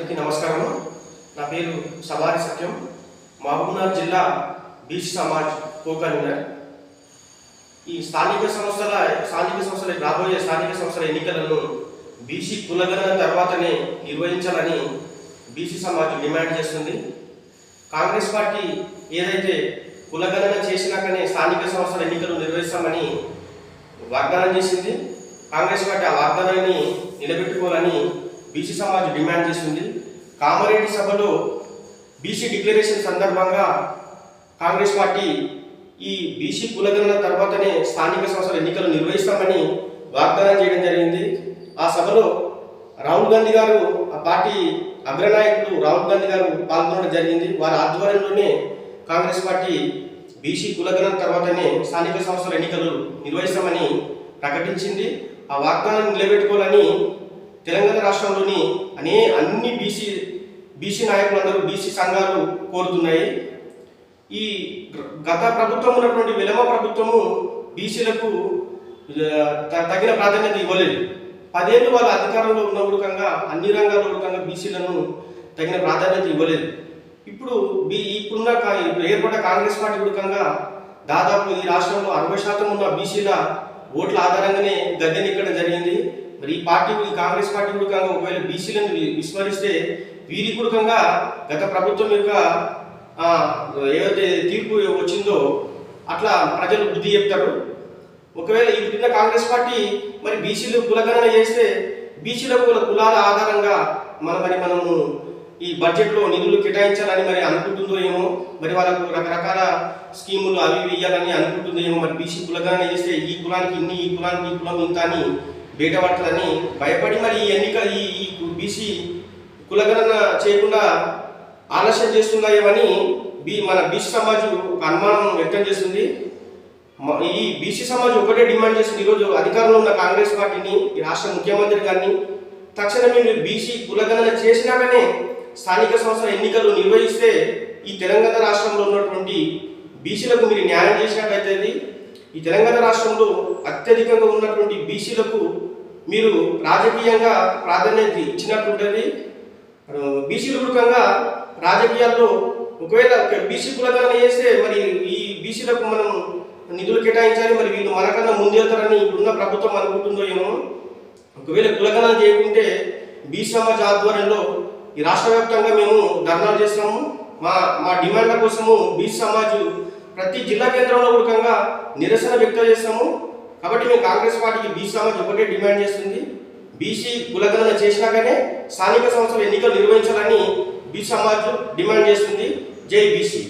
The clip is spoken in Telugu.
నమస్కారం నా పేరు సవారి సత్యం. మహబూబ్నగర్ జిల్లా బీసీ సమాజ్ కోకన్వీనర్ ఈ స్థానిక సంస్థల స్థానిక సంస్థల రాబోయే స్థానిక సంస్థల ఎన్నికలను బీసీ కులగణన తర్వాతనే నిర్వహించాలని బీసీ సమాజ్ డిమాండ్ చేస్తుంది. కాంగ్రెస్ పార్టీ ఏదైతే కులగణన చేసినాకనే స్థానిక సంస్థల ఎన్నికలు నిర్వహిస్తామని వాగ్దానం చేసింది. కాంగ్రెస్ పార్టీ ఆ వాగ్దానాన్ని నిలబెట్టుకోవాలని బీసీ సమాజ్ డిమాండ్ చేస్తుంది. కామారెడ్డి సభలో బీసీ డిక్లరేషన్ సందర్భంగా కాంగ్రెస్ పార్టీ ఈ బీసీ కులగణన తర్వాతనే స్థానిక సంస్థల ఎన్నికలు నిర్వహిస్తామని వాగ్దానం చేయడం జరిగింది. ఆ సభలో రాహుల్ గాంధీ గారు ఆ పార్టీ అగ్రనాయకుడు రాహుల్ గాంధీ గారు పాల్గొనడం జరిగింది. వారి ఆధ్వర్యంలోనే కాంగ్రెస్ పార్టీ బీసీ కులగణన తర్వాతనే స్థానిక సంస్థల ఎన్నికలు నిర్వహిస్తామని ప్రకటించింది. ఆ వాగ్దానం నిలబెట్టుకోవాలని తెలంగాణ రాష్ట్రంలోని అనే అన్ని బీసీ బీసీ నాయకులందరూ బీసీ సంఘాలు కోరుతున్నాయి. ఈ గత ప్రభుత్వం ఉన్నటువంటి విలమ ప్రభుత్వము బీసీలకు తగిన ప్రాధాన్యత ఇవ్వలేదు. పదేళ్ళు వాళ్ళ అధికారంలో ఉన్న ఉడకంగా అన్ని రంగాల్లో ఉడకంగా బీసీలను తగిన ప్రాధాన్యత ఇవ్వలేదు. ఇప్పుడు బీ ఇప్పుడున్న ఏర్పడ్డ కాంగ్రెస్ పార్టీ ఉడకంగా దాదాపు ఈ రాష్ట్రంలో అరవై శాతం ఉన్న బీసీల ఓట్ల ఆధారంగానే గద్దెని ఇక్కడ జరిగింది. మరి ఈ పార్టీ ఈ కాంగ్రెస్ పార్టీ ఉడకంగా ఒకవేళ బీసీలను విస్మరిస్తే వీరి కుడకంగా గత ప్రభుత్వం యొక్క ఏదైతే తీర్పు వచ్చిందో అట్లా ప్రజలు బుద్ధి చెప్తారు. ఒకవేళ ఇప్పుడున్న కాంగ్రెస్ పార్టీ మరి బీసీలు కులగణన చేస్తే బీసీలకు కులాల ఆధారంగా మన మరి మనము ఈ బడ్జెట్లో నిధులు కేటాయించాలని మరి అనుకుంటుందో ఏమో మరి వాళ్ళకు రకరకాల స్కీములు అవి ఇవ్వాలని అనుకుంటుందో ఏమో మరి బీసీ కులగణన చేస్తే ఈ కులానికి ఇన్ని ఈ కులానికి ఈ కులం ఇంత అని బయటపడుతుందని భయపడి మరి ఈ ఎన్నిక ఈ ఈ బీసీ కులగణన చేయకుండా ఆలస్యం చేస్తున్నాయేమని బీ మన బీసీ సమాజ్ ఒక అనుమానం వ్యక్తం చేస్తుంది. ఈ బీసీ సమాజ్ ఒకటే డిమాండ్ చేస్తుంది. ఈరోజు అధికారంలో ఉన్న కాంగ్రెస్ పార్టీని ఈ రాష్ట్ర ముఖ్యమంత్రి గారిని తక్షణమే మీరు బీసీ కులగణన చేసినాకనే స్థానిక సంస్థల ఎన్నికలు నిర్వహిస్తే ఈ తెలంగాణ రాష్ట్రంలో ఉన్నటువంటి బీసీలకు మీరు న్యాయం చేసినట్లయితే ఈ తెలంగాణ రాష్ట్రంలో అత్యధికంగా ఉన్నటువంటి బీసీలకు మీరు రాజకీయంగా ప్రాధాన్యత ఇచ్చినట్టుంటుంది. బీసీల మూలకంగా రాజకీయాల్లో ఒకవేళ బీసీ కులగణన చేస్తే మరి ఈ బీసీలకు మనం నిధులు కేటాయించాలి మరి వీళ్ళు మనకన్నా ముందేతారని ఇప్పుడున్న ప్రభుత్వం అనుకుంటుందో ఏమో. ఒకవేళ కులగణన చేయకుంటే బీసీ సమాజ్ ఆధ్వర్యంలో ఈ రాష్ట్ర వ్యాప్తంగా మేము ధర్నాలు చేస్తాము. మా మా డిమాండ్ల కోసము బీసీ సమాజ్ ప్రతి జిల్లా కేంద్రంలో ఉడకంగా నిరసన వ్యక్తం చేస్తాము. కాబట్టి మేము కాంగ్రెస్ పార్టీకి బీసీ సమాజ్ ఒకటే డిమాండ్ చేస్తుంది. బీసీ కులగణన చేసినాకనే స్థానిక సంస్థల ఎన్నికలు నిర్వహించాలని బీసీ సమాజ్ డిమాండ్ చేస్తుంది. జై బీసీ.